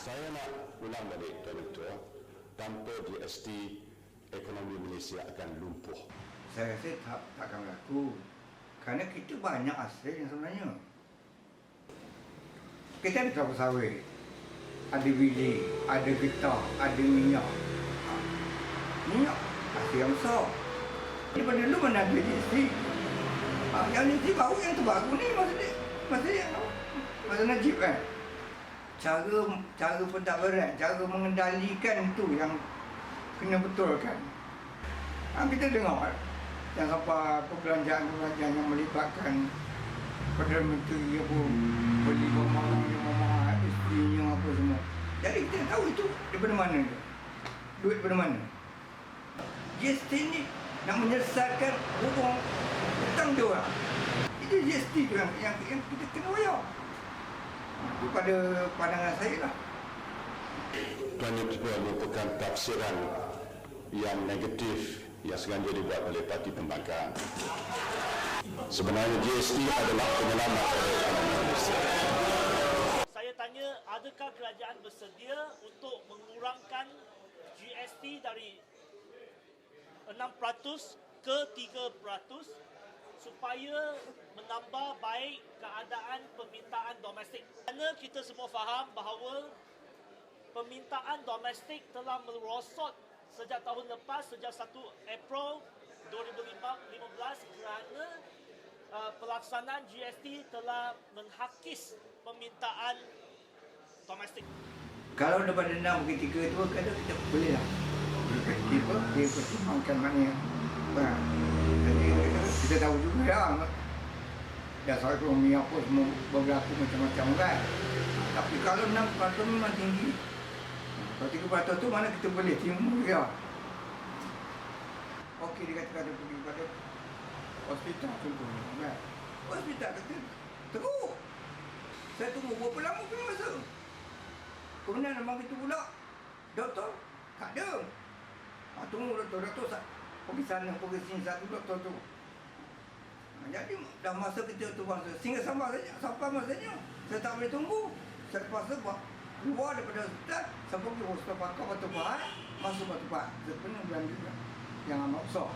Saya nak ulang balik Tuan Ketua, tanpa GST ekonomi Malaysia akan lumpuh. Saya rasa tak, takkan berlaku. Kerana kita banyak hasil yang sebenarnya. Kita ada kelapa sawit, ada bilik, ada getah, ada minyak. Ha. Minyak hasil yang besar. Daripada dulu mana ada GST. Ha, yang GST baru yang terbaru ni masa dia, masa Najib kan. Cara cara pentadbiran, cara mengendalikan itu yang kena betulkan. Ha, kita dengar yang apa perbelanjaan-perbelanjaan yang melibatkan Perdana Menteri apa beli rumah rumah isterinya apa semua. Jadi kita tahu itu daripada mana dia. Duit daripada mana. GST ni nak menyelesaikan hubung hutang dia orang. Itu GST tu yang, yang, yang kita kena bayar. Itu pada pandangan saya lah. Tuan Ketua merupakan tafsiran yang negatif yang sengaja dibuat oleh parti pembangkang. Sebenarnya GST adalah penyelamat ekonomi Malaysia. Saya tanya, adakah kerajaan bersedia untuk mengurangkan GST dari 6% ke 3% supaya menambah baik keadaan permintaan domestik. Kerana kita semua faham bahawa permintaan domestik telah merosot sejak tahun lepas, sejak 1 April 2015 kerana uh, pelaksanaan GST telah menghakis permintaan domestik. Kalau daripada enam ke tiga tu kata kita boleh lah. Dia pertimbangkan mana yang ha. Kita tahu juga ya. Dasar ekonomi apa semua berlaku macam-macam kan. Tapi kalau enam peratus memang tinggi. Kalau tiga peratus tu mana kita boleh timbul ya. Okey dia kata ada pergi pada hospital contohnya kan. Hospital kata teruk. Saya tunggu berapa lama punya masa. Kemudian memang kita pula Doktor Tak ada ha, Tunggu doktor Doktor pergi sana Pergi sini satu doktor tu Jadi dah masa kita tu masa Sehingga sampai saja Sampai masanya Saya tak boleh tunggu. Saya terpaksa buat Keluar daripada hospital Saya pergi hospital pakar Batu Pahat Masuk Batu Pahat Sebenarnya bulan juga Yang amat besar.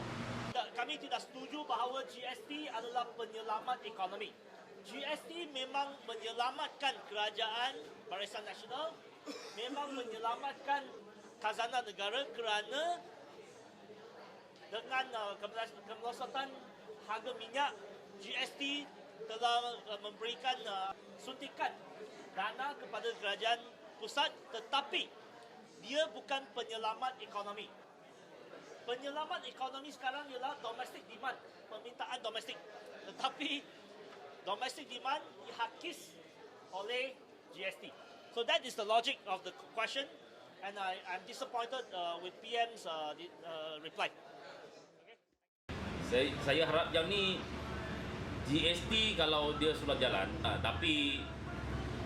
Kami tidak setuju bahawa GST adalah penyelamat ekonomi. GST memang menyelamatkan kerajaan Barisan Nasional, memang menyelamatkan khazanah negara kerana dengan uh, kemerosotan harga minyak, GST telah uh, memberikan uh, suntikan dana kepada kerajaan pusat tetapi dia bukan penyelamat ekonomi. Penyelamat ekonomi sekarang ialah domestic demand, permintaan domestik. Tetapi domestic demand dihakis oleh GST. So that is the logic of the question and I, I'm disappointed uh, with PM's uh, uh, reply. Saya, saya harap yang ni GST kalau dia sudah jalan ah, tapi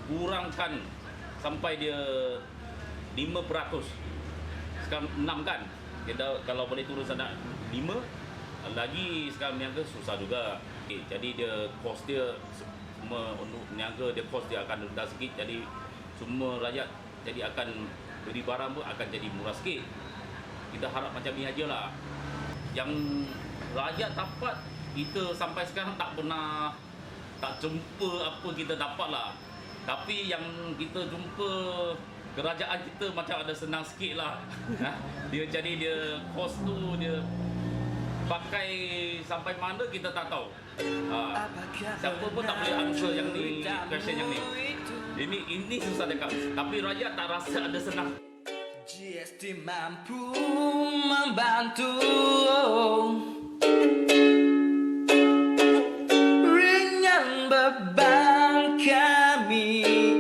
kurangkan sampai dia 5% sekarang 6 kan? Kita kalau boleh turun sana 5 lagi sekarang niaga susah juga. Okay, jadi dia kos dia semua untuk niaga dia kos dia akan rendah sikit. Jadi semua rakyat jadi akan beli barang pun akan jadi murah sikit. Kita harap macam ni aja lah yang rakyat dapat. Kita sampai sekarang tak pernah tak jumpa apa kita dapat lah. Tapi yang kita jumpa kerajaan kita macam ada senang sikit lah. Ha? dia jadi dia kos tu dia pakai sampai mana kita tak tahu. Ha. siapa pun tak boleh answer yang ni question yang ni. Ini ini susah cakap. Tapi rakyat tak rasa ada senang. GST mampu membantu Ringan beban kami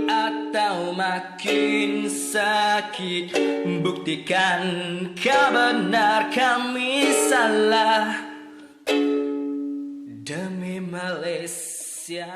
Atau makin sakit? Buktikan kau benar kami salah. Demi Malaysia